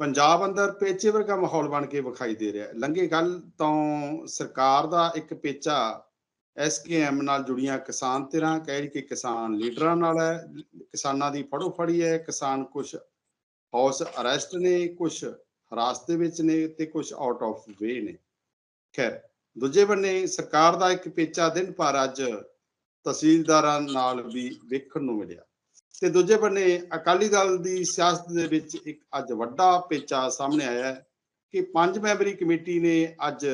ਪੰਜਾਬ ਅੰਦਰ ਪੇਚੇ ਵਰਗਾ ਮਾਹੌਲ ਬਣ ਕੇ ਵਿਖਾਈ ਦੇ ਰਿਹਾ ਲੰਘੇ ਗੱਲ ਤੋਂ ਸਰਕਾਰ ਦਾ ਇੱਕ ਪੇਚਾ ਐਸਕੇਐਮ ਨਾਲ ਜੁੜੀਆਂ ਕਿਸਾਨ ਧਿਰਾਂ, ਕਹਿ ਕਿ ਕਿਸਾਨ ਲੀਡਰਾਂ ਨਾਲ ਹੈ। ਕਿਸਾਨਾਂ ਦੀ ਫੜੋ ਫੜੀ ਹੈ। ਕਿਸਾਨ ਕੁਝ ਹਾਊਸ ਅਰੈਸਟ ਨੇ ਕੁਝ ਹਰਾਸਤ ਦੇ ਵਿੱਚ ਨੇ ਤੇ ਕੁਝ ਆਊਟ ਆਫ ਵੇ ਨੇ। ਖੈਰ, ਦੂਜੇ ਬੰਨੇ ਸਰਕਾਰ ਦਾ ਇੱਕ ਪੇਚਾ ਦਿਨ ਭਰ ਅੱਜ ਤਹਿਸੀਲਦਾਰਾਂ ਨਾਲ ਵੀ ਵੇਖਣ ਨੂੰ ਮਿਲਿਆ। ਤੇ ਦੂਜੇ ਬੰਨੇ ਅਕਾਲੀ ਦਲ ਦੀ ਸਿਆਸਤ ਦੇ ਵਿੱਚ ਇੱਕ ਅੱਜ ਵੱਡਾ ਪੇਚਾ ਸਾਹਮਣੇ ਆਇਆ ਹੈ ਕਿ ਪੰਜ ਮੈਂਬਰੀ ਕਮੇਟੀ ਨੇ ਅੱਜ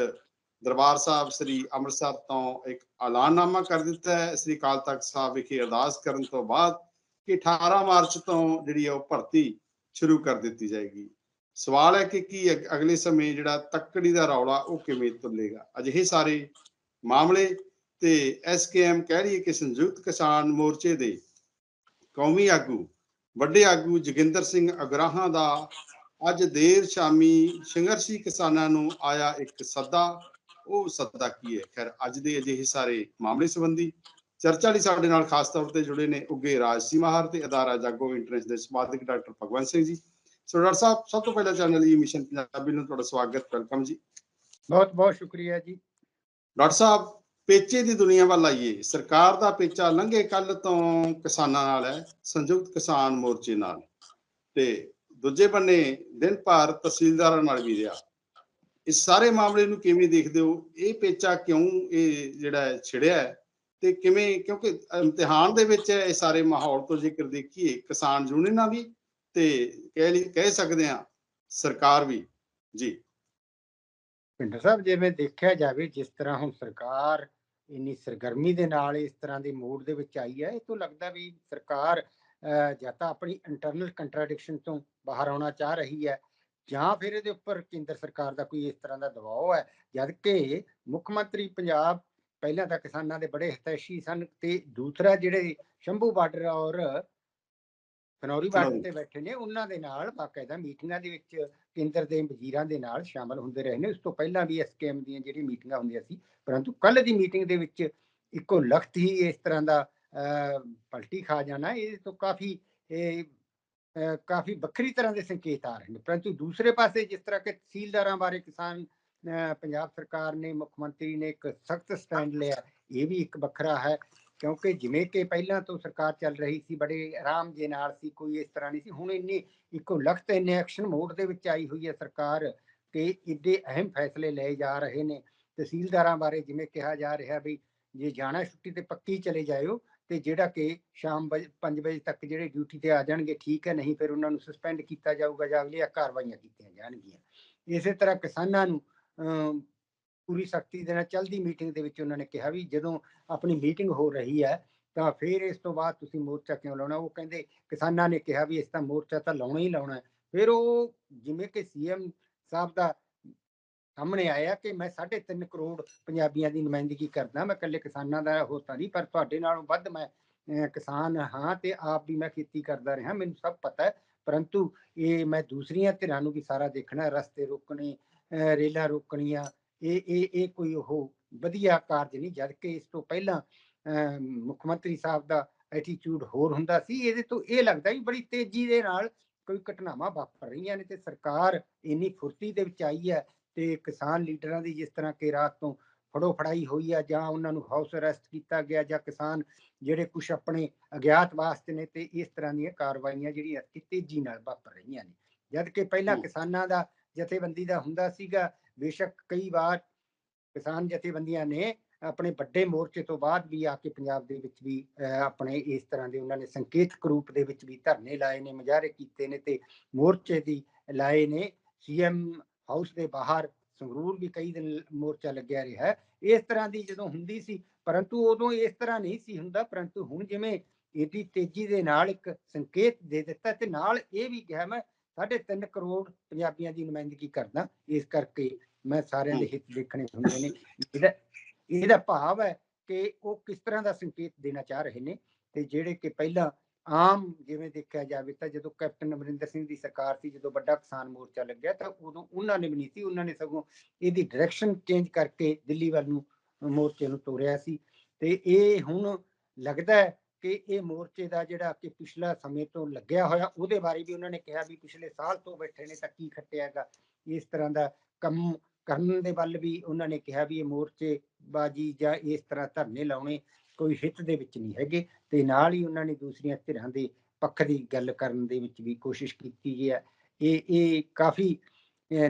ਦਰਬਾਰ ਸਾਹਿਬ ਸ੍ਰੀ ਅੰਮ੍ਰਿਤਸਰ ਤੋਂ ਇੱਕ ਐਲਾਨਨਾਮਾ ਕਰ ਦਿੱਤਾ ਹੈ। ਸ੍ਰੀ ਅਕਾਲ ਤਖਤ ਸਾਹਿਬ ਵਿਖੇ ਅਰਦਾਸ ਕਰਨ ਤੋਂ ਬਾਅਦ ਕਿ 18 ਮਾਰਚ ਤੋਂ ਜਿਹੜੀ ਹੈ ਉਹ ਭਰਤੀ ਸ਼ੁਰੂ ਕਰ ਦਿੱਤੀ ਜਾਏਗੀ। ਸਵਾਲ ਹੈ ਕਿ ਕੀ ਅਗਲੇ ਸਮੇਂ ਜਿਹੜਾ ਤੱਕੜੀ ਦਾ ਰੌਲਾ ਉਹ ਕਿਵੇਂ ਤੁਲੇਗਾ ਅਜਿਹੇ ਸਾਰੇ ਮਾਮਲੇ ਤੇ ਐਸਕੇਐਮ ਕਹਿ ਰਹੀ ਹੈ ਕਿ ਸੰਯੁਕਤ ਕਿਸਾਨ ਮੋਰਚੇ ਦੇ ਕੌਮੀ ਆਗੂ ਵੱਡੇ ਆਗੂ ਜੋਗਿੰਦਰ ਸਿੰਘ ਅਗਰਾਹਾਂ ਦਾ ਅੱਜ ਦੇਰ ਸ਼ਾਮੀ ਸੰਘਰਸ਼ੀ ਕਿਸਾਨਾਂ ਨੂੰ ਆਇਆ ਇੱਕ ਸੱਦਾ। ਉਹ ਸੱਦਾ ਕੀ ਹੈ? ਖੈਰ ਅੱਜ ਦੇ ਅਜਿਹੇ ਸਾਰੇ ਮਾਮਲੇ ਸੰਬੰਧੀ ਚਰਚਾ ਲਈ ਸਾਡੇ ਨਾਲ ਖਾਸ ਤੌਰ ਤੇ ਜੁੜੇ ਨੇ ਉੱਗੇ ਰਾਜਸੀ ਮਾਹਰ ਤੇ ਅਦਾਰਾ ਜਾਗੋ ਇੰਟਰਨੈਟ ਦੇ ਸੰਪਾਦਕ doctor Bhagwant Singh ji. So doctor ਸਾਹਿਬ ਸਭ ਤੋਂ ਪਹਿਲਾਂ ਚੈਨਲ ਹੀ ਮਿਸ਼ਨ ਪੰਜਾਬੀ ਨੂੰ ਤੁਹਾਡਾ ਸਵਾਗਤ ਵੈਲਕਮ ਜੀ। ਬਹੁਤ ਬਹੁਤ ਸ਼ੁਕਰੀਆ ਜੀ। ਡਾਕਟਰ ਸਾਹਿਬ ਪੇਚੇ ਦੀ ਦੁਨੀਆ ਵੱਲ ਆਈਏ। ਸਰਕਾਰ ਦਾ ਪੇਚਾ ਲੰਘੇ ਕੱਲ ਤੋਂ ਕਿਸਾਨਾਂ ਨਾਲ ਹੈ, ਸੰਯੁਕਤ ਕਿਸਾਨ ਮੋਰਚੇ ਨਾਲ। ਤੇ ਦੂਜੇ ਬੰਨੇ ਦਿਨ ਭਰ ਤਹਿਸੀਲਦਾਰਾਂ ਨਾਲ ਵੀ ਰਿਹਾ। ਇਸ ਸਾਰੇ ਮਾਮਲੇ ਨੂੰ ਕਿਵੇਂ ਦੇਖਦੇ ਹੋ? ਇਹ ਪੇਚਾ ਕਿਉਂ ਇਹ ਜਿਹੜਾ ਛਿੜਿਆ ਤੇ ਕਿਵੇਂ, ਕਿਉਂਕਿ ਇਮਤਿਹਾਨ ਦੇ ਵਿੱਚ ਇਹ ਸਾਰੇ ਮਾਹੌਲ ਤੋਂ ਜੇਕਰ ਦੇਖੀਏ, ਕਿਸਾਨ ਯੂਨੀਅਨਾਂ ਵੀ ਤੇ ਕਹਿ ਲਈ, ਕਹਿ ਸਕਦੇ ਆ ਸਰਕਾਰ ਵੀ। ਜੀ। ਪਿੰਡਰ ਸਾਹਿਬ ਜਿਵੇਂ ਦੇਖਿਆ ਜਾਵੇ, ਜਿਸ ਤਰ੍ਹਾਂ ਹੁਣ ਸਰਕਾਰ ਇੰਨੀ ਸਰਗਰਮੀ ਦੇ ਨਾਲ ਇਸ ਤਰ੍ਹਾਂ ਦੇ ਮੂਡ ਦੇ ਵਿੱਚ ਆਈ ਹੈ, ਇਹ ਤੋਂ ਲੱਗਦਾ ਵੀ ਸਰਕਾਰ ਜਾਂ ਤਾਂ ਆਪਣੀ ਇੰਟਰਨਲ ਕੰਟਰਡਿਕਸ਼ਨ ਤੋਂ ਬਾਹਰ ਆਉਣਾ ਚਾਹ ਰਹੀ ਹੈ, ਜਾਂ ਫਿਰ ਇਹਦੇ ਉੱਪਰ ਕੇਂਦਰ ਸਰਕਾਰ ਦਾ ਕੋਈ ਇਸ ਤਰ੍ਹਾਂ ਦਾ ਦਬਾਅ ਹੈ ਜਦ ਕਿ ਮੁੱਖ ਮੰਤਰੀ ਪੰਜਾਬ ਪਹਿਲਾਂ ਤਾਂ ਕਿਸਾਨਾਂ ਦੇ ਬੜੇ ਹਿਤੈਸ਼ੀ ਸਨ ਤੇ ਦੂਸਰਾ ਜਿਹੜੇ ਸ਼ੰਭੂ ਬਾਰਡਰ ਔਰ ਖਨੌਰੀ ਬਾਰਡਰ। ਤੇ ਬੈਠੇ ਨੇ ਉਹਨਾਂ ਦੇ ਨਾਲ ਬਾਕਾਇਦਾ ਮੀਟਿੰਗਾਂ ਦੇ ਵਿੱਚ ਕੇਂਦਰ ਦੇ ਵਜ਼ੀਰਾਂ ਦੇ ਨਾਲ ਸ਼ਾਮਲ ਹੁੰਦੇ ਰਹੇ ਨੇ। ਉਸ ਤੋਂ ਪਹਿਲਾਂ ਵੀ ਐਸਕੇਐਮ ਦੀਆਂ ਜਿਹੜੀ ਮੀਟਿੰਗਾਂ ਹੁੰਦੀਆਂ ਸੀ ਪਰੰਤੂ ਕੱਲ ਦੀ ਮੀਟਿੰਗ ਦੇ ਵਿੱਚ ਇੱਕੋ ਲਖਤ ਹੀ ਇਸ ਤਰ੍ਹਾਂ ਦਾ ਪਲਟੀ ਖਾ ਜਾਣਾ ਇਹ ਤੋਂ ਕਾਫੀ ਇਹ ਕਾਫੀ ਵੱਖਰੀ ਤਰ੍ਹਾਂ ਦੇ ਸੰਕੇਤ ਆ ਰਹੇ ਨੇ। ਪਰੰਤੂ ਦੂਸਰੇ ਪਾਸੇ ਜਿਸ ਤਰ੍ਹਾਂ ਕਿ ਤਹਿਸੀਲਦਾਰਾਂ ਬਾਰੇ ਕਿਸਾਨ ਪੰਜਾਬ ਸਰਕਾਰ ਨੇ ਮੁੱਖ ਮੰਤਰੀ ਨੇ ਇੱਕ ਸਖਤ ਸਟੈਂਡ ਲਿਆ ਇਹ ਵੀ ਇੱਕ ਵੱਖਰਾ ਹੈ। ਕਿਉਂਕਿ ਜਿਵੇਂ ਕਿ ਪਹਿਲਾਂ ਤੋਂ ਸਰਕਾਰ ਚੱਲ ਰਹੀ ਸੀ ਬੜੇ ਆਰਾਮ ਜੇ ਨਾਲ ਸੀ ਕੋਈ ਇਸ ਤਰ੍ਹਾਂ ਨਹੀਂ ਸੀ। ਹੁਣ ਇੰਨੀ ਇੱਕੋ ਲਖਤ ਇੰਨੇ ਐਕਸ਼ਨ ਮੋਡ ਦੇ ਵਿੱਚ ਆਈ ਹੋਈ ਹੈ ਸਰਕਾਰ ਕਿ ਇੱਡੇ ਅਹਿਮ ਫੈਸਲੇ ਲਏ ਜਾ ਰਹੇ ਨੇ। ਤਹਿਸੀਲਦਾਰਾਂ ਬਾਰੇ ਜਿਵੇਂ ਕਿਹਾ ਜਾ ਰਿਹਾ ਵੀ ਜੇ ਜਾਣਾ ਛੁੱਟੀ ਤੇ ਪੱਕੀ ਚਲੇ ਜਾਇਓ ਤੇ ਜਿਹੜਾ ਕਿ ਸ਼ਾਮ 5 ਵਜੇ ਤੱਕ ਜਿਹੜੇ ਡਿਊਟੀ ਤੇ ਆ ਜਾਣਗੇ ਠੀਕ ਹੈ ਨਹੀਂ ਫਿਰ ਉਹਨਾਂ ਨੂੰ ਸਸਪੈਂਡ ਕੀਤਾ ਜਾਊਗਾ ਜਾਂ ਅਗਲੀਆਂ ਕਾਰਵਾਈਆਂ ਕੀਤੀਆਂ ਜਾਣਗੀਆਂ। ਇਸੇ ਤਰ੍ਹਾਂ ਕਿਸਾਨਾਂ ਨੂੰ ਅਮ, ਪੂਰੀ ਸਖਤੀ ਦੇ ਨਾਲ ਚਲਦੀ ਮੀਟਿੰਗ ਦੇ ਵਿੱਚ ਉਹਨਾਂ ਨੇ ਕਿਹਾ ਵੀ ਜਦੋਂ ਆਪਣੀ ਮੀਟਿੰਗ ਹੋ ਰਹੀ ਹੈ ਤਾਂ ਫਿਰ ਇਸ ਤੋਂ ਬਾਅਦ ਤੁਸੀਂ ਮੋਰਚਾ ਕਿਉਂ ਲਾਉਣਾ? ਉਹ ਕਹਿੰਦੇ ਕਿਸਾਨਾਂ ਨੇ ਕਿਹਾ ਵੀ ਇਸ ਤਾਂ ਮੋਰਚਾ ਤਾਂ ਲਾਉਣਾ ਹੀ ਲਾਉਣਾ ਫਿਰ ਉਹ ਜਿਵੇਂ ਕਿ ਸੀਐਮ ਸਾਹਿਬ ਦਾ ਸਾਹਮਣੇ ਆਇਆ ਕਿ ਮੈਂ 3.5 ਕਰੋੜ ਪੰਜਾਬੀਆਂ ਦੀ ਨੁਮਾਇੰਦਗੀ ਕਰਦਾ ਮੈਂ ਇਕੱਲੇ ਕਿਸਾਨਾਂ ਦਾ ਹੋ ਤਾਂ ਨਹੀਂ ਪਰ ਤੁਹਾਡੇ ਨਾਲੋਂ ਵੱਧ ਮੈਂ ਕਿਸਾਨ ਹਾਂ ਤੇ ਆਪ ਵੀ ਮੈਂ ਖੇਤੀ ਕਰਦਾ ਰਿਹਾ ਮੈਨੂੰ ਸਭ ਪਤਾ ਹੈ। ਪਰੰਤੂ ਇਹ ਮੈਂ ਦੂਸਰੀਆਂ ਧਿਰਾਂ ਨੂੰ ਵੀ ਸਾਰਾ ਦੇਖਣਾ ਰਸਤੇ ਰੋਕਣੇ ਅਹ, ਰੇਲਾਂ ਰੋਕਣੀਆਂ ਇਹ ਇਹ ਇਹ ਕੋਈ ਉਹ ਵਧੀਆ ਕਾਰਜ ਨਹੀਂ ਜਦ ਕਿ ਇਸ ਤੋਂ ਪਹਿਲਾਂ ਮੁੱਖ ਮੰਤਰੀ ਸਾਹਿਬ ਦਾ ਐਟੀਟਿਊਡ ਹੋਰ ਹੁੰਦਾ ਸੀ ਇਹਦੇ ਤੋਂ ਇਹ ਲੱਗਦਾ ਵੀ ਬੜੀ ਤੇਜ਼ੀ ਦੇ ਨਾਲ ਕੋਈ ਘਟਨਾਵਾਂ ਵਾਪਰ ਰਹੀਆਂ ਨੇ ਤੇ ਸਰਕਾਰ ਇੰਨੀ ਫੁਰਤੀ ਦੇ ਵਿੱਚ ਆਈ ਹੈ ਤੇ ਕਿਸਾਨ ਲੀਡਰਾਂ ਦੀ ਜਿਸ ਤਰ੍ਹਾਂ ਕਿ ਰਾਤ ਤੋਂ ਫੜੋ ਫੜਾਈ ਹੋਈ ਆ ਜਾਂ ਉਹਨਾਂ ਨੂੰ ਹਾਊਸ ਅਰੈਸਟ ਕੀਤਾ ਗਿਆ ਜਾਂ ਕਿਸਾਨ ਜਿਹੜੇ ਕੁਝ ਆਪਣੇ ਅਗਿਆਤ ਵਾਸਤੇ ਨੇ ਤੇ ਇਸ ਤਰ੍ਹਾਂ ਦੀਆਂ ਕਾਰਵਾਈਆਂ ਜਿਹੜੀਆਂ ਤੇਜ਼ੀ ਨਾਲ ਵਾਪਰ ਰਹੀਆਂ ਨੇ ਜਦ ਕਿ ਪਹਿਲਾਂ। ਕਿਸਾਨਾਂ ਦਾ ਜਥੇਬੰਦੀ ਦਾ ਹੁੰਦਾ ਸੀਗਾ ਬੇਸ਼ੱਕ ਕਈ ਵਾਰ ਕਿਸਾਨ ਜਥੇਬੰਦੀਆਂ ਨੇ ਆਪਣੇ ਵੱਡੇ ਮੋਰਚੇ ਤੋਂ ਬਾਅਦ ਵੀ ਆ ਕੇ ਪੰਜਾਬ ਦੇ ਵਿੱਚ ਵੀ ਆਪਣੇ ਇਸ ਤਰ੍ਹਾਂ ਦੇ ਉਹਨਾਂ ਨੇ ਸੰਕੇਤਕ ਰੂਪ ਦੇ ਵਿੱਚ ਵੀ ਧਰਨੇ ਲਾਏ ਨੇ, ਮੁਜ਼ਾਹਰੇ ਕੀਤੇ ਨੇ ਤੇ ਮੋਰਚੇ ਦੀ ਲਾਏ ਨੇ। ਸੀਐਮ ਹਾਊਸ ਦੇ ਬਾਹਰ ਸੰਗਰੂਰ ਵੀ ਕਈ ਦਿਨ ਮੋਰਚਾ ਲੱਗਿਆ ਰਿਹਾ। ਇਸ ਤਰ੍ਹਾਂ ਦੀ ਜਦੋਂ ਹੁੰਦੀ ਸੀ, ਪਰੰਤੂ ਉਦੋਂ ਇਸ ਤਰ੍ਹਾਂ ਨਹੀਂ ਸੀ ਹੁੰਦਾ, ਪਰੰਤੂ ਹੁਣ ਜਿਵੇਂ ਇਹਦੀ ਤੇਜ਼ੀ ਦੇ ਨਾਲ ਇੱਕ ਸੰਕੇਤ ਦੇ ਦਿੱਤਾ ਤੇ ਨਾਲ ਇਹ ਵੀ ਕਿਹਾ ਮੈਂ 3.5 ਕਰੋੜ ਪੰਜਾਬੀਆਂ ਦੀ ਨੁਮਾਇੰਦਗੀ ਕਰਦਾ, ਇਸ ਕਰਕੇ ਮੈਂ ਸਾਰਿਆਂ ਦੇ ਹਿੱਤ ਦੇਖਣੇ ਹੁੰਦੇ ਨੇ ਇਹਦਾ ਇਹਦਾ ਭਾਵ ਹੈ ਕਿ ਉਹ ਕਿਸ ਤਰ੍ਹਾਂ ਦਾ ਸੰਕੇਤ ਦੇਣਾ ਚਾਹ ਰਹੇ ਨੇ ਤੇ ਜਿਹੜੇ ਕਿ ਪਹਿਲਾਂ ਆਮ ਜਿਵੇਂ ਦੇਖਿਆ ਜਾਵੇ ਤਾਂ ਜਦੋਂ ਕੈਪਟਨ ਅਮਰਿੰਦਰ ਸਿੰਘ ਦੀ ਸਰਕਾਰ ਸੀ ਜਦੋਂ ਵੱਡਾ ਕਿਸਾਨ ਮੋਰਚਾ ਲੱਗਿਆ ਤਾਂ ਉਦੋਂ ਉਹਨਾਂ ਨੇ ਵੀ ਨਹੀਂ ਸੀ ਉਹਨਾਂ ਨੇ ਸਗੋਂ ਇਹਦੀ ਡਾਇਰੈਕਸ਼ਨ ਚੇਂਜ ਕਰਕੇ ਦਿੱਲੀ ਵੱਲ ਨੂੰ ਮੋਰਚੇ ਨੂੰ ਤੋਰਿਆ ਸੀ ਤੇ ਇਹ ਹੁਣ ਲੱਗਦਾ ਹੈ ਕਿ ਇਹ ਮੋਰਚੇ ਦਾ ਜਿਹੜਾ ਕਿ ਪਿਛਲਾ ਸਮੇਂ ਤੋਂ ਲੱਗਿਆ ਹੋਇਆ ਉਹਦੇ ਬਾਰੇ ਵੀ ਉਹਨਾਂ ਨੇ ਕਿਹਾ ਵੀ ਪਿਛਲੇ ਸਾਲ ਤੋਂ ਬੈਠੇ ਨੇ ਤਾਂ ਕੀ ਖੱਟਿਆਗਾ ਇਸ ਤਰ੍ਹਾਂ ਦਾ ਕੰਮ ਕਰਨ ਦੇ ਵੱਲ ਵੀ ਉਹਨਾਂ ਨੇ ਕਿਹਾ ਵੀ ਇਹ ਮੋਰਚੇ ਬਾਜੀ ਜਾਂ ਇਸ ਤਰ੍ਹਾਂ ਧਰਨੇ ਲਾਉਣੇ ਕੋਈ ਹਿੱਤ ਦੇ ਵਿੱਚ ਨਹੀਂ ਹੈਗੇ ਤੇ ਨਾਲ ਹੀ ਉਹਨਾਂ ਨੇ ਦੂਸਰੀਆਂ ਧਿਰਾਂ ਦੇ ਪੱਖ ਦੀ ਗੱਲ ਕਰਨ ਦੇ ਵਿੱਚ ਵੀ ਕੋਸ਼ਿਸ਼ ਕੀਤੀ ਹੈ। ਇਹ ਇਹ ਕਾਫੀ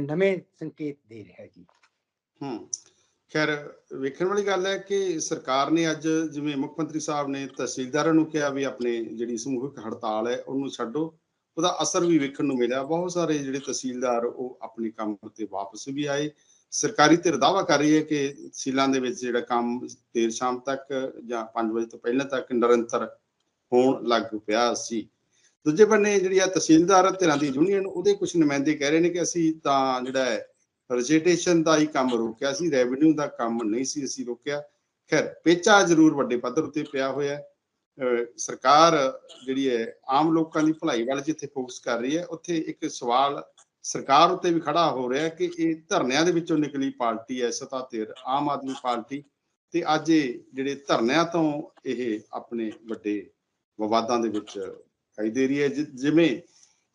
ਨਵੇਂ ਸੰਕੇਤ ਦੇ ਰਿਹਾ ਜੀ। ਹੂੰ, ਖੈਰ ਵੇਖਣ ਵਾਲੀ ਗੱਲ ਹੈ ਕਿ ਸਰਕਾਰ ਨੇ ਅੱਜ ਜਿਵੇਂ ਮੁੱਖ ਮੰਤਰੀ ਸਾਹਿਬ ਨੇ ਤਹਿਸੀਲਦਾਰਾਂ ਨੂੰ ਕਿਹਾ ਵੀ ਆਪਣੇ ਜਿਹੜੀ ਸਮੂਹਿਕ ਹੜਤਾਲ ਹੈ ਉਹਨੂੰ ਛੱਡੋ। ਉਹਦਾ ਅਸਰ ਵੀ ਵੇਖਣ ਨੂੰ ਮਿਲਿਆ। ਬਹੁਤ ਸਾਰੇ ਜਿਹੜੇ ਤਹਿਸੀਲਦਾਰ ਉਹ ਆਪਣੇ ਕੰਮ ਤੇ ਵਾਪਸ ਵੀ ਆਏ। ਸਰਕਾਰੀ ਧਿਰ ਦਾਵਾ ਕਰ ਰਹੀ ਹੈ ਕਿ ਤਹਿਸੀਲਾਂ ਦੇ ਵਿੱਚ ਜਿਹੜਾ ਕੰਮ ਦੇਰ ਸ਼ਾਮ ਤੱਕ ਜਾਂ 5 ਵਜੇ ਤੋਂ ਪਹਿਲਾਂ ਤੱਕ ਨਿਰੰਤਰ ਹੋਣ ਲੱਗ ਪਿਆ ਸੀ। ਦੂਜੇ ਬੰਨੇ ਜਿਹੜੀ ਆ ਤਹਿਸੀਲਦਾਰ ਧਿਰਾਂ ਦੀ ਯੂਨੀਅਨ, ਉਹਦੇ ਕੁਝ ਨੁਮਾਇੰਦੇ ਕਹਿ ਰਹੇ ਨੇ ਕਿ ਅਸੀਂ ਤਾਂ ਜਿਹੜਾ ਹੈ, ਰਜਿਸਟ੍ਰੇਸ਼ਨ ਦਾ ਹੀ ਕੰਮ ਰੋਕਿਆ ਸੀ, ਰੈਵਨਿਊ ਦਾ ਕੰਮ ਨਹੀਂ ਸੀ ਅਸੀਂ ਰੋਕਿਆ। ਖੈਰ, ਪੇਚਾ ਜ਼ਰੂਰ ਵੱਡੇ ਪੱਧਰ ਉੱਤੇ ਪਿਆ ਹੋਇਆ ਸਰਕਾਰ ਜਿਹੜੀ ਹੈ, ਆਮ ਲੋਕਾਂ ਦੀ ਭਲਾਈ ਵੱਲ ਜਿੱਥੇ ਫੋਕਸ ਕਰ ਰਹੀ ਹੈ, ਉੱਥੇ ਇੱਕ ਸਵਾਲ ਸਰਕਾਰ ਉੱਤੇ ਵੀ ਖੜਾ ਹੋ ਰਿਹਾ ਕਿ ਇਹ ਧਰਨਿਆਂ ਦੇ ਵਿੱਚੋਂ ਨਿਕਲੀ ਪਾਰਟੀ ਹੈ ਸਤਾ ਧਿਰ ਆਮ ਆਦਮੀ ਪਾਰਟੀ ਤੇ ਅੱਜ ਇਹ ਜਿਹੜੇ ਧਰਨਿਆਂ ਤੋਂ ਇਹ ਆਪਣੇ ਵੱਡੇ ਵਿਵਾਦਾਂ ਦੇ ਵਿੱਚ ਦਿਖਾਈ ਦੇ ਰਹੀ ਹੈ ਜਿਵੇਂ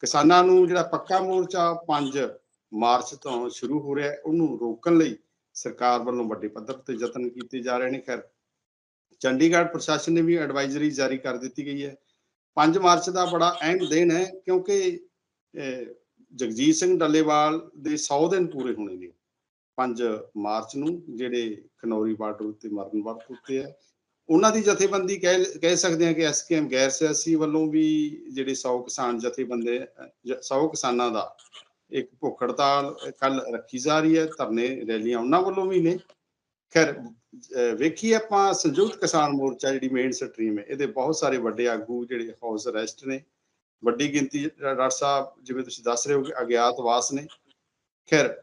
ਕਿਸਾਨਾਂ ਨੂੰ ਜਿਹੜਾ ਪੱਕਾ ਮੋਰਚਾ 5 ਮਾਰਚ ਤੋਂ ਸ਼ੁਰੂ ਹੋ ਰਿਹਾ ਉਹਨੂੰ ਰੋਕਣ ਲਈ ਸਰਕਾਰ ਵੱਲੋਂ ਵੱਡੇ ਪੱਧਰ ਤੇ ਯਤਨ ਕੀਤੇ ਜਾ ਰਹੇ ਨੇ। ਖੈਰ ਚੰਡੀਗੜ੍ਹ ਪ੍ਰਸ਼ਾਸਨ ਨੇ ਵੀ ਐਡਵਾਈਜ਼ਰੀ ਜਾਰੀ ਕਰ ਦਿੱਤੀ ਗਈ ਹੈ। 5 ਮਾਰਚ ਦਾ ਬੜਾ ਅਹਿਮ ਦਿਨ ਹੈ ਕਿਉਂਕਿ ਜਗਜੀਤ ਸਿੰਘ ਡੱਲੇਵਾਲ ਦੇ 100 ਦਿਨ ਪੂਰੇ ਹੋਣੇ ਨੇ। 5 ਮਾਰਚ ਨੂੰ ਜਿਹੜੇ ਖਨੌਰੀ ਬਾਰਡਰ ਉੱਤੇ ਮਰਨ ਵਰਤ ਉੱਤੇ ਹੈ। ਉਹਨਾਂ ਦੀ ਜਥੇਬੰਦੀ ਕਹਿ ਕਹਿ ਸਕਦੇ ਹਾਂ ਕਿ ਐਸਕੇਐਮ ਗੈਰ ਸਿਆਸੀ ਵੱਲੋਂ ਵੀ ਜਿਹੜੇ 100 ਕਿਸਾਨ ਜਥੇਬੰਦੇ 100 ਕਿਸਾਨਾਂ ਦਾ ਇੱਕ ਭੁੱਖ ਹੜਤਾਲ ਕੱਲ ਰੱਖੀ ਜਾ ਰਹੀ ਹੈ। ਧਰਨੇ ਰੈਲੀਆਂ ਉਹਨਾਂ ਵੱਲੋਂ ਵੀ ਨੇ। ਖੈਰ ਵੇਖੀ ਆਪਾਂ ਸੰਯੁਕਤ ਕਿਸਾਨ ਮੋਰਚਾ ਜਿਹੜੀ ਮੇਨ ਸਟਰੀਮ ਹੈ, ਇਹਦੇ ਬਹੁਤ ਸਾਰੇ ਵੱਡੇ ਆਗੂ ਜਿਹੜੇ ਹਾਊਸ ਅਰੈਸਟ ਨੇ। ਵੱਡੀ ਗਿਣਤੀ ਡਾਕਟਰ ਸਾਹਿਬ, ਜਿਵੇਂ ਤੁਸੀਂ ਦੱਸ ਰਹੇ ਹੋ ਕਿ ਅਗਿਆਤਵਾਸ ਨੇ। ਖੈਰ,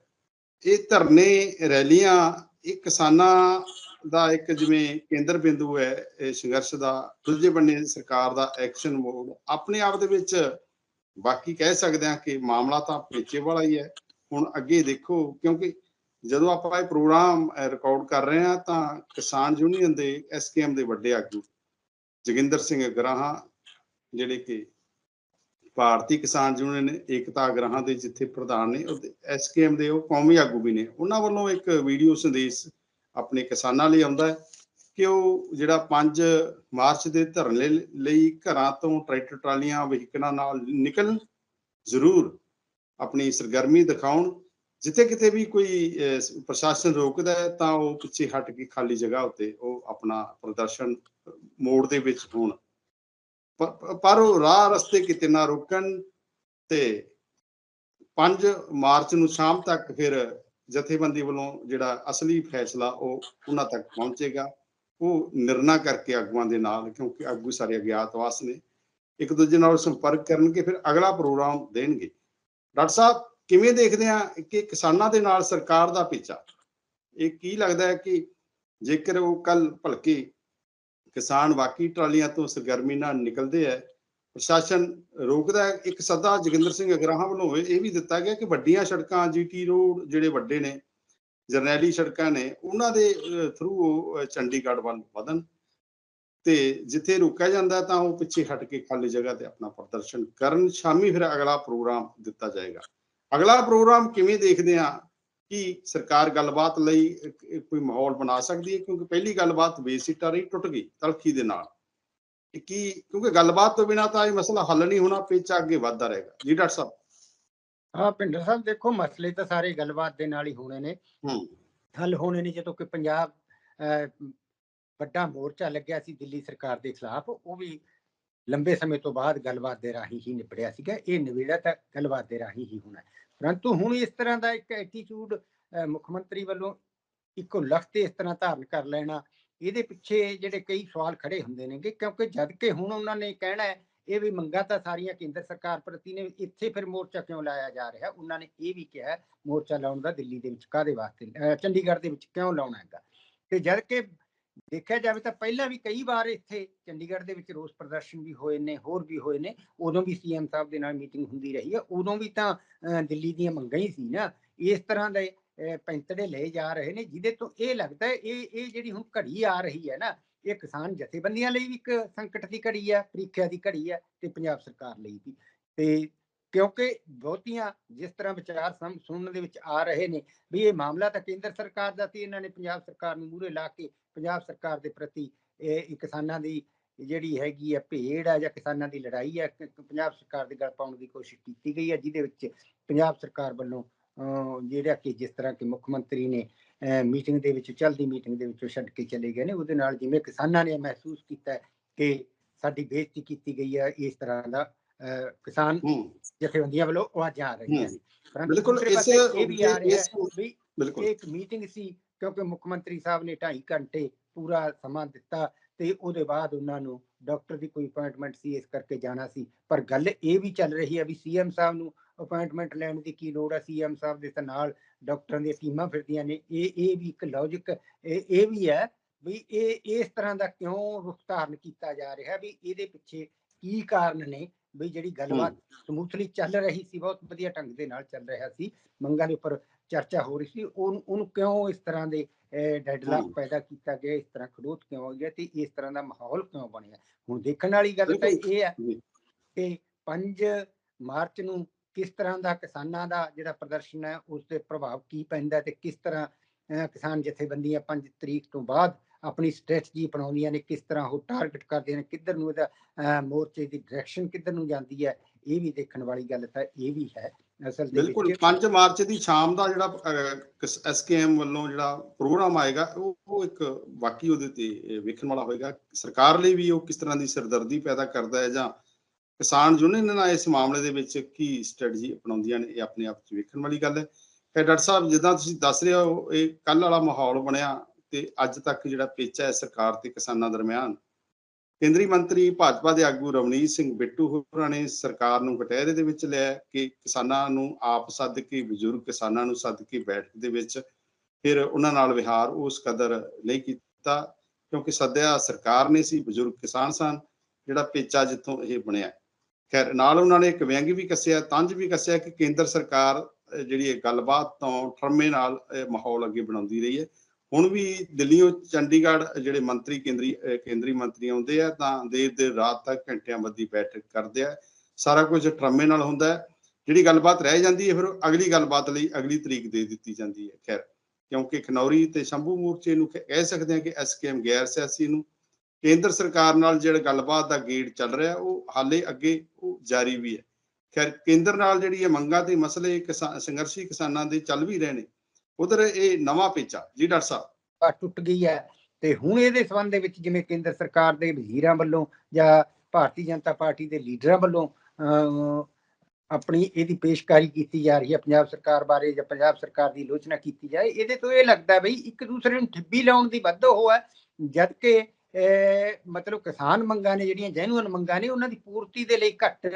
ਇਹ ਧਰਨੇ, ਰੈਲੀਆਂ, ਇਹ ਕਿਸਾਨਾਂ ਦਾ ਇੱਕ ਜਿਵੇਂ ਕੇਂਦਰ ਬਿੰਦੂ ਹੈ, ਇਹ ਸੰਘਰਸ਼ ਦਾ, ਦੂਜੇ ਬੰਨੇ ਸਰਕਾਰ ਦਾ ਐਕਸ਼ਨ ਮੋਡ ਆਪਣੇ ਆਪ ਦੇ ਵਿੱਚ ਬਾਕੀ ਕਹਿ ਸਕਦੇ ਹਾਂ ਕਿ ਮਾਮਲਾ ਤਾਂ ਪੇਚੇ ਵਾਲਾ ਹੀ ਹੈ। ਹੁਣ ਅੱਗੇ ਦੇਖੋ, ਕਿਉਂਕਿ ਜਦੋਂ ਆਪਾਂ ਇਹ ਪ੍ਰੋਗਰਾਮ ਰਿਕਾਰਡ ਕਰ ਰਹੇ ਹਾਂ ਤਾਂ ਕਿਸਾਨ ਯੂਨੀਅਨ ਦੇ ਐਸਕੇਐਮ ਦੇ ਵੱਡੇ ਆਗੂ ਜੋਗਿੰਦਰ ਸਿੰਘ ਗਰਾਹਾਂ, ਜਿਹੜੇ ਕਿ ਭਾਰਤੀ ਕਿਸਾਨ ਯੂਨੀਅਨ ਏਕਤਾ ਗਰਾਹਾਂ ਦੇ ਜਿੱਥੇ ਪ੍ਰਧਾਨ ਨੇ, ਉਹ ਐਸਕੇਐਮ ਦੇ ਉਹ ਕੌਮੀ ਆਗੂ ਵੀ ਨੇ, ਉਹਨਾਂ ਵੱਲੋਂ ਇੱਕ ਵੀਡੀਓ ਸੰਦੇਸ਼ ਆਪਣੇ ਕਿਸਾਨਾਂ ਲਈ ਆਉਂਦਾ ਹੈ ਕਿ ਉਹ ਜਿਹੜਾ 5 ਮਾਰਚ ਦੇ ਧਰਨੇ ਲਈ ਘਰਾਂ ਤੋਂ ਟਰੈਕਟਰ ਟਰਾਲੀਆਂ, ਵਹੀਕਲਾਂ ਨਾਲ ਨਿਕਲਣ ਜ਼ਰੂਰ ਆਪਣੀ ਸਰਗਰਮੀ ਦਿਖਾਉਣ ਜਿੱਥੇ ਕਿਤੇ ਵੀ ਕੋਈ ਪ੍ਰਸ਼ਾਸਨ ਰੋਕਦਾ ਹੈ, ਤਾਂ ਉਹ ਪਿੱਛੇ ਹਟ ਕੇ ਖਾਲੀ ਜਗ੍ਹਾ ਉੱਤੇ ਉਹ ਆਪਣਾ ਪ੍ਰਦਰਸ਼ਨ ਮੋੜ ਦੇ ਵਿੱਚ ਹੋਣ। ਪਰ ਉਹ ਰਾਹ ਰਸਤੇ ਕਿਤੇ ਨਾ ਰੋਕਣ ਤੇ 5 ਮਾਰਚ ਨੂੰ ਸ਼ਾਮ ਤੱਕ ਫਿਰ ਜਥੇਬੰਦੀ ਵੱਲੋਂ ਜਿਹੜਾ ਅਸਲੀ ਫੈਸਲਾ ਉਹ ਉਹਨਾਂ ਤੱਕ ਪਹੁੰਚੇਗਾ। ਉਹ ਨਿਰਣਾ ਕਰਕੇ ਆਗੂਆਂ ਦੇ ਨਾਲ, ਕਿਉਂਕਿ ਆਗੂ ਸਾਰੇ ਅਗਿਆਤਵਾਸ ਨੇ। ਇੱਕ ਦੂਜੇ ਨਾਲ ਸੰਪਰਕ ਕਰਨਗੇ, ਫਿਰ ਅਗਲਾ ਪ੍ਰੋਗਰਾਮ ਦੇਣਗੇ। ਡਾਕਟਰ ਸਾਹਿਬ ਕਿਵੇਂ ਦੇਖਦੇ ਆ ਕਿ ਕਿਸਾਨਾਂ ਦੇ ਨਾਲ ਸਰਕਾਰ ਦਾ ਪਿੱਛਾ ਇਹ ਕੀ ਲੱਗਦਾ ਹੈ ਕਿ ਜੇਕਰ ਉਹ ਕੱਲ ਭਲਕੇ ਕਿਸਾਨ ਵਾਕਈ ਟਰਾਲੀਆਂ ਤੋਂ ਸਰਗਰਮੀ ਨਾਲ ਨਿਕਲਦੇ ਹੈ ਪ੍ਰਸ਼ਾਸਨ ਰੋਕਦਾ ਹੈ? ਇੱਕ ਸੱਦਾ ਜੋਗਿੰਦਰ ਸਿੰਘ ਅਗਰਾਹਾਂ ਵੱਲੋਂ ਇਹ ਵੀ ਦਿੱਤਾ ਗਿਆ ਕਿ ਵੱਡੀਆਂ ਸੜਕਾਂ, ਜੀਟੀ ਰੋਡ ਜਿਹੜੇ ਵੱਡੇ ਨੇ, ਜਰਨੈਲੀ ਸੜਕਾਂ ਨੇ, ਉਹਨਾਂ ਦੇ ਥਰੂ ਉਹ ਚੰਡੀਗੜ੍ਹ ਵੱਲ ਵਧਣ ਤੇ ਜਿੱਥੇ ਰੁਕਿਆ ਜਾਂਦਾ ਤਾਂ ਉਹ ਪਿੱਛੇ ਹਟ ਕੇ ਖਾਲੀ ਜਗ੍ਹਾ ਤੇ ਆਪਣਾ ਪ੍ਰਦਰਸ਼ਨ ਕਰਨ। ਸ਼ਾਮੀ ਫਿਰ ਅਗਲਾ ਪ੍ਰੋਗਰਾਮ ਦਿੱਤਾ ਜਾਏਗਾ। ਅਗਲਾ ਪ੍ਰੋਗਰਾਮ ਕਿਵੇਂ ਦੇਖਦੇ ਆ ਕਿ ਸਰਕਾਰ ਗੱਲਬਾਤ ਲਈ ਕੋਈ ਮਾਹੌਲ ਬਣਾ ਸਕਦੀ ਹੈ? ਕਿਉਂਕਿ ਪਹਿਲੀ ਗੱਲਬਾਤ ਬੇਸਿੱਟਾ ਰਹੀ ਟੁੱਟ ਗਈ ਤਲਖੀ ਦੇ ਨਾਲ। ਕੀ ਕਿਉਂਕਿ ਗੱਲਬਾਤ ਤੋਂ ਬਿਨਾ ਤਾਂ ਇਹ ਮਸਲਾ ਹੱਲ ਨਹੀਂ ਹੋਣਾ ਪੇਚਾ ਅੱਗੇ ਵੱਧਦਾ ਰਹੇਗਾ। ਜੀ ਡਾਕਟਰ ਸਾਹਿਬ? ਹਾਂ ਭਿੰਡਰ ਸਾਹਿਬ ਦੇਖੋ ਮਸਲੇ ਤਾਂ ਸਾਰੇ ਗੱਲਬਾਤ ਦੇ ਨਾਲ ਹੀ ਹੋਣੇ ਨੇ। ਹੂੰ। ਹੱਲ ਹੋਣੇ ਨੇ ਜਦੋਂ ਕਿ ਪੰਜਾਬ ਵੱਡਾ ਮੋਰਚਾ ਲੱਗਿਆ ਸੀ ਦਿੱਲੀ ਸਰਕਾਰ ਦੇ ਖਿਲਾਫ ਉਹ ਵੀ ਲੰਬੇ ਸਮੇਂ ਤੋਂ ਬਾਅਦ ਗੱਲਬਾਤ ਦੇ ਰਾਹੀਂ ਹੀ ਨਿਪੜਿਆ ਸੀਗਾ, ਇਹ ਨਿਬੇੜਾ ਤਾਂ ਗੱਲਬਾਤ ਦੇ ਰਾਹੀਂ ਹੀ ਹੋਣਾ। ਪਰੰਤੂ ਹੁਣ ਇਸ ਤਰ੍ਹਾਂ ਦਾ ਇੱਕ ਐਟੀਟਿਊਡ ਮੁੱਖ ਮੰਤਰੀ ਵੱਲੋਂ ਇੱਕੋ ਲਖਤ ਇਸ ਤਰ੍ਹਾਂ ਧਾਰਨ ਕਰ ਲੈਣਾ, ਇਹਦੇ ਪਿੱਛੇ ਜਿਹੜੇ ਕਈ ਸਵਾਲ ਖੜੇ ਹੁੰਦੇ ਨੇਗੇ, ਕਿਉਂਕਿ ਜਦ ਕਿ ਹੁਣ ਉਹਨਾਂ ਨੇ ਕਹਿਣਾ ਹੈ, ਇਹ ਵੀ ਮੰਗਾਂ ਤਾਂ ਸਾਰੀਆਂ ਕੇਂਦਰ ਸਰਕਾਰ ਪ੍ਰਤੀ ਨੇ, ਇੱਥੇ ਫਿਰ ਮੋਰਚਾ ਕਿਉਂ ਲਾਇਆ ਜਾ ਰਿਹਾ? ਉਹਨਾਂ ਨੇ ਇਹ ਵੀ ਕਿਹਾ, ਮੋਰਚਾ ਲਾਉਣ ਦਾ ਦਿੱਲੀ ਦੇ ਵਿੱਚ ਕਾਦੇ ਵਾਸਤੇ ਚੰਡੀਗੜ੍ਹ ਦੇ ਵਿੱਚ ਕਿਉਂ ਲਾਉਣਾ ਹੈਗਾ? ਤੇ ਜਦ ਕਿ ਦੇਖਿਆ ਜਾਵੇ ਤਾਂ ਪਹਿਲਾਂ ਵੀ ਕਈ ਵਾਰ ਇੱਥੇ ਚੰਡੀਗੜ੍ਹ ਦੇ ਵਿੱਚ ਰੋਸ ਪ੍ਰਦਰਸ਼ਨ ਵੀ ਹੋਏ ਨੇ, ਹੋਰ ਵੀ ਹੋਏ ਨੇ, ਉਦੋਂ ਵੀ ਸੀਐਮ ਸਾਹਿਬ ਦੇ ਨਾਲ ਮੀਟਿੰਗ ਹੁੰਦੀ ਰਹੀ ਹੈ, ਉਦੋਂ ਵੀ ਤਾਂ, ਅਹ, ਦਿੱਲੀ ਦੀਆਂ ਮੰਗਾਂ ਹੀ ਸੀ ਨਾ, ਇਸ ਤਰ੍ਹਾਂ ਦੇ ਪੈਂਤੜੇ ਲਏ ਜਾ ਰਹੇ ਨੇ, ਜਿਹਦੇ ਤੋਂ ਇਹ ਲੱਗਦਾ ਹੈ, ਇਹ ਇਹ ਜਿਹੜੀ ਹੁਣ ਘੜੀ ਆ ਰਹੀ ਹੈ ਨਾ, ਇਹ ਕਿਸਾਨ ਜਥੇਬੰਦੀਆਂ ਲਈ ਵੀ ਇੱਕ ਸੰਕਟ ਦੀ ਘੜੀ ਹੈ, ਪ੍ਰੀਖਿਆ ਦੀ ਘੜੀ ਹੈ ਤੇ ਪੰਜਾਬ ਸਰਕਾਰ ਲਈ ਵੀ ਤੇ ਕਿਉਂਕਿ ਬਹੁਤੀਆਂ ਜਿਸ ਤਰ੍ਹਾਂ ਵਿਚਾਰ ਸਮ- ਸੁਣਨ ਦੇ ਵਿੱਚ ਆ ਰਹੇ ਨੇ ਵੀ ਇਹ ਮਾਮਲਾ ਤਾਂ ਕੇਂਦਰ ਸਰਕਾਰ ਦਾ ਸੀ, ਇਹਨਾਂ ਨੇ ਪੰਜਾਬ ਸਰਕਾਰ ਨੂੰ ਮੂਹਰੇ ਲਾ ਕੇ ਪੰਜਾਬ ਸਰਕਾਰ ਦੇ ਪ੍ਰਤੀ ਇਹ ਕਿਸਾਨਾਂ ਦੀ ਜਿਹੜੀ ਹੈਗੀ ਹੈ ਭੇੜ ਆ ਜਾਂ ਕਿਸਾਨਾਂ ਦੀ ਲੜਾਈ ਆ ਪੰਜਾਬ ਸਰਕਾਰ ਦੇ ਗਲ ਪਾਉਣ ਦੀ ਕੋਸ਼ਿਸ਼ ਕੀਤੀ ਗਈ ਹੈ ਜਿਹਦੇ ਵਿੱਚ ਪੰਜਾਬ ਸਰਕਾਰ ਵੱਲੋਂ ਜਿਹੜਾ ਕਿ ਜਿਸ ਤਰ੍ਹਾਂ ਕਿ ਮੁੱਖ ਮੰਤਰੀ ਨੇ ਮੀਟਿੰਗ ਦੇ ਵਿੱਚ, ਚੱਲਦੀ ਮੀਟਿੰਗ ਦੇ ਵਿੱਚੋਂ ਛੱਡ ਕੇ ਚਲੇ ਗਏ ਨੇ, ਉਹਦੇ ਨਾਲ ਜਿਵੇਂ ਕਿਸਾਨਾਂ ਨੇ ਮਹਿਸੂਸ ਕੀਤਾ ਕਿ ਸਾਡੀ ਬੇਇੱਜ਼ਤੀ ਕੀਤੀ ਗਈ ਹੈ ਇਸ ਤਰ੍ਹਾਂ ਦਾ ਕਿਸਾਨ ਦੂਸਰੇ ਇਸ ਪਾਸੇ ਇਹ ਵੀ ਆ ਰਿਹਾ ਇਸ ਹੈ ਵੀ ਬਿਲਕੁਲ। ਇੱਕ ਮੀਟਿੰਗ ਸੀ ਕਿਉਂਕਿ ਮੁੱਖ ਮੰਤਰੀ ਸਾਹਿਬ ਨੇ 2.5 ਘੰਟੇ ਪੂਰਾ ਸਮਾਂ ਦਿੱਤਾ ਤੇ ਉਹਦੇ ਬਾਅਦ ਉਹਨਾਂ ਨੂੰ ਡਾਕਟਰ ਦੀ ਕੋਈ ਅਪਾਇੰਟਮੈਂਟ ਸੀ ਇਸ ਕਰਕੇ ਜਾਣਾ ਸੀ। ਪਰ ਗੱਲ ਇਹ ਵੀ ਚੱਲ ਰਹੀ ਹੈ ਵੀ ਸੀਐਮ ਸਾਹਿਬ ਨੂੰ ਅਪਾਇੰਟਮੈਂਟ ਲੈਣ ਦੀ ਕੀ ਲੋੜ ਹੈ? ਸੀਐਮ ਸਾਹਿਬ ਦੇ ਨਾਲ ਡਾਕਟਰਾਂ ਦੀਆਂ ਟੀਮਾਂ ਫਿਰਦੀਆਂ ਨੇ। ਇਹ ਇਹ ਵੀ ਇੱਕ ਲੌਜੀਕ ਇਹ ਇਹ ਵੀ ਹੈ ਵੀ ਇਹ ਇਸ ਤਰ੍ਹਾਂ ਦਾ ਕਿਉਂ ਰੁਖ ਧਾਰਨ ਕੀਤਾ ਜਾ ਰਿਹਾ ਵੀ ਇਹਦੇ ਪਿੱਛੇ ਕੀ ਕਾਰਨ ਨੇ? ਵੀ ਜਿਹੜੀ ਗੱਲਬਾਤ ਸਮੂਥਲੀ ਚੱਲ ਰਹੀ ਸੀ ਬਹੁਤ ਵਧੀਆ ਢੰਗ ਦੇ ਨਾਲ ਚੱਲ ਰਿਹਾ ਸੀ ਮੰਗਾਂ ਦੇ ਉੱਪਰ ਚਰਚਾ ਹੋ ਰਹੀ ਸੀ ਉਹਨੂੰ ਉਹਨੂੰ ਕਿਉਂ ਇਸ ਤਰ੍ਹਾਂ ਦੇ ਡੈਡਲਾਕ। ਪੈਦਾ ਕੀਤਾ ਗਿਆ ਇਸ ਤਰ੍ਹਾਂ ਖੜੋਤ ਕਿਉਂ ਹੋ ਗਿਆ ਤੇ ਇਸ ਤਰ੍ਹਾਂ ਦਾ ਮਾਹੌਲ ਕਿਉਂ ਬਣਿਆ ਹੁਣ ਦੇਖਣ ਵਾਲੀ ਗੱਲ ਤਾਂ। ਇਹ ਹੈ। ਕਿ 5 ਮਾਰਚ ਨੂੰ ਕਿਸ ਤਰ੍ਹਾਂ ਦਾ ਕਿਸਾਨਾਂ ਦਾ ਜਿਹੜਾ ਪ੍ਰਦਰਸ਼ਨ ਹੈ ਉਸ ਤੇ ਪ੍ਰਭਾਵ ਕੀ ਪੈਂਦਾ ਤੇ ਕਿਸ ਤਰ੍ਹਾਂ ਕਿਸਾਨ ਜਥੇਬੰਦੀਆਂ 5 ਤਰੀਕ ਤੋਂ ਬਾਅਦ ਆਪਣੀ ਸਟ੍ਰੈਟਜੀ ਬਣਾਉਂਦੀਆਂ ਨੇ ਕਿਸ ਤਰ੍ਹਾਂ ਉਹ ਟਾਰਗੇਟ ਕਰਦੀਆਂ ਨੇ ਕਿੱਧਰ ਨੂੰ ਇਹਦਾ ਮੋਰਚੇ ਦੀ ਡਾਇਰੈਕਸ਼ਨ ਕਿੱਧਰ ਨੂੰ ਜਾਂਦੀ ਹੈ ਇਹ ਵੀ ਦੇਖਣ ਵਾਲੀ ਗੱਲ ਤਾਂ ਇਹ ਵੀ ਹੈ ਅਸਲ ਦੇ ਬਿਲਕੁਲ ਵਿੱਚ। 5 ਮਾਰਚ ਦੀ ਸ਼ਾਮ ਦਾ ਜਿਹੜਾ ਐਸਕੇਐਮ ਵੱਲੋਂ ਜਿਹੜਾ ਪ੍ਰੋਗਰਾਮ ਆਏਗਾ ਉਹ ਇੱਕ ਵਾਕਈ ਉਹਦੇ ਤੇ ਵੇਖਣ ਵਾਲਾ ਹੋਏਗਾ। ਸਰਕਾਰ ਲਈ ਵੀ ਉਹ ਕਿਸ ਤਰ੍ਹਾਂ ਦੀ ਸਿਰਦਰਦੀ ਪੈਦਾ ਕਰਦਾ ਹੈ ਜਾਂ ਕਿਸਾਨ ਯੂਨੀਅਨ ਨਾਲ ਇਸ ਮਾਮਲੇ ਦੇ ਵਿੱਚ ਕੀ ਸਟ੍ਰੈਟਜੀ ਅਪਣਾਉਂਦੀਆਂ ਨੇ ਇਹ ਆਪਣੇ ਆਪ 'ਚ ਵੇਖਣ ਵਾਲੀ ਗੱਲ ਹੈ। ਕਿ ਡਾਕਟਰ ਸਾਹਿਬ ਜਿੱਦਾਂ ਤੁਸੀਂ ਦੱਸ ਰਹੇ ਹੋ ਇਹ ਕੱਲ ਵਾਲਾ ਮਾਹੌਲ ਬਣਿਆ ਤੇ ਅੱਜ ਤੱਕ ਜਿਹੜਾ ਪੇਚਾ ਹੈ ਸਰਕਾਰ ਤੇ ਕਿਸਾਨਾਂ ਦਰਮਿਆਨ। ਕੇਂਦਰੀ ਮੰਤਰੀ ਭਾਜਪਾ ਦੇ ਆਗੂ ਰਵਨੀਤ ਸਿੰਘ ਬਿੱਟੂ ਹੋਰਾਂ ਨੇ ਸਰਕਾਰ ਨੂੰ ਕਟਹਿਰੇ ਦੇ ਵਿੱਚ ਲਿਆ ਕਿ ਕਿਸਾਨਾਂ ਨੂੰ ਆਪ ਸੱਦ ਕੇ, ਬਜ਼ੁਰਗ ਕਿਸਾਨਾਂ ਨੂੰ ਸੱਦ ਕੇ ਬੈਠਕ ਦੇ ਵਿੱਚ ਫਿਰ ਉਹਨਾਂ ਨਾਲ ਵਿਹਾਰ ਉਸ ਕਦਰ ਨਹੀਂ ਕੀਤਾ ਕਿਉਂਕਿ ਸੱਦਿਆ ਸਰਕਾਰ ਨੇ ਸੀ, ਬਜ਼ੁਰਗ ਕਿਸਾਨ ਸਨ, ਜਿਹੜਾ ਪੇਚਾ ਜਿੱਥੋਂ ਇਹ ਬਣਿਆ। ਖੈਰ, ਨਾਲ ਉਹਨਾਂ ਨੇ ਇੱਕ ਵਿਅੰਗ ਵੀ ਕੱਸਿਆ, ਤੰਜ ਵੀ ਕੱਸਿਆ ਕਿ ਕੇਂਦਰ ਸਰਕਾਰ ਜਿਹੜੀ ਇਹ ਗੱਲਬਾਤ ਤੋਂ ਠਰਮੇ ਨਾਲ ਮਾਹੌਲ ਅੱਗੇ ਬਣਾਉਂਦੀ ਰਹੀ ਹੈ। ਹੁਣ ਵੀ ਦਿੱਲੀੋਂ ਚੰਡੀਗੜ੍ਹ ਜਿਹੜੇ ਮੰਤਰੀ ਕੇਂਦਰੀ ਕੇਂਦਰੀ ਮੰਤਰੀ ਆਉਂਦੇ ਆ, ਤਾਂ ਦੇਰ ਦੇਰ ਰਾਤ ਤੱਕ ਘੰਟਿਆਂ ਬੱਧੀ ਬੈਠਕ ਕਰਦੇ ਆ। ਸਾਰਾ ਕੁਝ ਟਰਮੇ ਨਾਲ ਹੁੰਦਾ ਹੈ। ਜਿਹੜੀ ਗੱਲਬਾਤ ਰਹਿ ਜਾਂਦੀ ਹੈ, ਫਿਰ ਅਗਲੀ ਗੱਲਬਾਤ ਲਈ ਅਗਲੀ ਤਰੀਕ ਦੇ ਦਿੱਤੀ ਜਾਂਦੀ ਹੈ। ਖੈਰ, ਕਿਉਂਕਿ ਖਨੌਰੀ ਤੇ ਸ਼ੰਭੂ ਮੋਰਚੇ ਨੂੰ ਕਹਿ ਸਕਦੇ ਹਾਂ ਕਿ ਐਸਕੇਐਮ ਗੈਰ ਸਿਆਸੀ ਨੂੰ ਕੇਂਦਰ ਸਰਕਾਰ ਨਾਲ ਜਿਹੜਾ ਗੱਲਬਾਤ ਦਾ ਗੇਟ ਚੱਲ ਰਿਹਾ, ਉਹ ਹਾਲੇ ਅੱਗੇ ਉਹ ਜਾਰੀ ਵੀ ਹੈ। ਖੈਰ, ਕੇਂਦਰ ਨਾਲ ਜਿਹੜੀ ਇਹ ਮੰਗਾਂ ਤੇ ਮਸਲੇ ਕਿਸਾਨ ਸੰਘਰਸ਼ੀ ਕਿਸਾਨਾਂ ਦੇ ਚੱਲ ਵੀ ਰਹੇ ਨੇ ਉਧਰ ਇਹ ਨਵਾਂ ਪੇਚਾ, ਜੀ ਡਾਕਟਰ ਸਾਹਿਬ। ਟੁੱਟ ਗਈ ਹੈ ਤੇ ਹੁਣ ਇਹਦੇ ਸੰਬੰਧ ਦੇ ਵਿੱਚ ਜਿਵੇਂ ਕੇਂਦਰ ਸਰਕਾਰ ਦੇ ਵਜ਼ੀਰਾਂ ਵੱਲੋਂ ਜਾਂ ਭਾਰਤੀ ਜਨਤਾ ਪਾਰਟੀ ਦੇ ਲੀਡਰਾਂ ਵੱਲੋਂ ਆਪਣੀ ਇਹਦੀ ਪੇਸ਼ਕਾਰੀ ਕੀਤੀ ਜਾ ਰਹੀ ਹੈ, ਪੰਜਾਬ ਸਰਕਾਰ ਬਾਰੇ ਜਾਂ ਪੰਜਾਬ ਸਰਕਾਰ ਦੀ ਆਲੋਚਨਾ ਕੀਤੀ ਜਾਏ, ਇਹਦੇ ਤੋਂ ਇਹ ਲੱਗਦਾ ਬਈ ਇੱਕ ਦੂਸਰੇ ਨੂੰ ਠੱਬੀ ਲਾਉਣ ਦੀ ਵੱਧ ਉਹ ਹੈ ਜਦ ਕਿ ਮਤਲਬ ਕਿਸਾਨ ਮੰਗਾਂ ਨੇ ਜਿਹੜੀਆਂ ਜੈਨੂਅਨ ਮੰਗਾਂ ਨੇ ਉਹਨਾਂ ਦੀ ਪੂਰਤੀ ਦੇ ਲਈ ਘੱਟ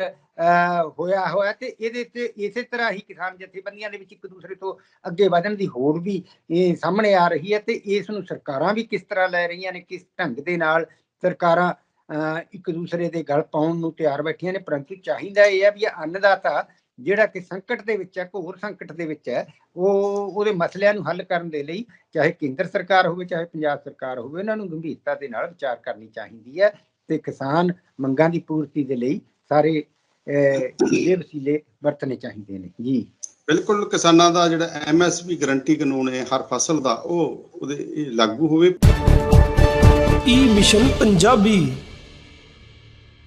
ਹੋਇਆ ਹੋਇਆ ਤੇ ਇਹਦੇ ਤੇ ਇਸੇ ਤਰ੍ਹਾਂ ਹੀ ਕਿਸਾਨ ਜਥੇਬੰਦੀਆਂ ਦੇ ਵਿੱਚ ਇੱਕ ਦੂਸਰੇ ਤੋਂ ਅੱਗੇ ਵਧਣ ਦੀ ਹੋੜ ਵੀ ਇਹ ਸਾਹਮਣੇ ਆ ਰਹੀ ਹੈ ਤੇ ਇਸ ਨੂੰ ਸਰਕਾਰਾਂ ਵੀ ਕਿਸ ਤਰ੍ਹਾਂ ਲੈ ਰਹੀਆਂ ਨੇ ਕਿਸ ਢੰਗ ਦੇ ਨਾਲ ਸਰਕਾਰਾਂ ਅਹ, ਇੱਕ ਦੂਸਰੇ ਦੇ ਗਲ ਪਾਉਣ ਨੂੰ ਤਿਆਰ ਬੈਠੀਆਂ ਨੇ ਪਰੰਤੂ ਚਾਹੀਦਾ ਇਹ ਹੈ ਵੀ ਇਹ ਅੰਨਦਾਤਾ ਜਿਹੜਾ ਕਿ ਸੰਕਟ ਦੇ ਵਿੱਚ ਹੈ ਘੋਰ ਸੰਕਟ ਦੇ ਵਿੱਚ ਹੈ ਉਹ ਉਹਦੇ ਮਸਲਿਆਂ ਨੂੰ ਹੱਲ ਕਰਨ ਦੇ ਲਈ ਚਾਹੇ ਕੇਂਦਰ ਸਰਕਾਰ ਹੋਵੇ ਚਾਹੇ ਪੰਜਾਬ ਸਰਕਾਰ ਹੋਵੇ ਇਹਨਾਂ ਨੂੰ ਗੰਭੀਰਤਾ ਦੇ ਨਾਲ ਵਿਚਾਰ ਕਰਨੀ ਚਾਹੀਦੀ ਹੈ ਤੇ ਕਿਸਾਨ ਮੰਗਾਂ ਦੀ ਪੂਰਤੀ ਦੇ ਲਈ ਸਾਰੇ ਇਹ ਵਸੀਲੇ ਵਰਤਨੇ ਚਾਹੀਦੇ ਨੇ। ਜੀ। ਬਿਲਕੁਲ ਕਿਸਾਨਾਂ ਦਾ ਜਿਹੜਾ ਐਮਐਸਪੀ ਗਾਰੰਟੀ ਕਾਨੂੰਨ ਹੈ ਹਰ ਫਸਲ ਦਾ ਉਹ ਉਹਦੇ ਲਾਗੂ ਹੋਵੇ। ਈ ਮਿਸ਼ਨ ਪੰਜਾਬੀ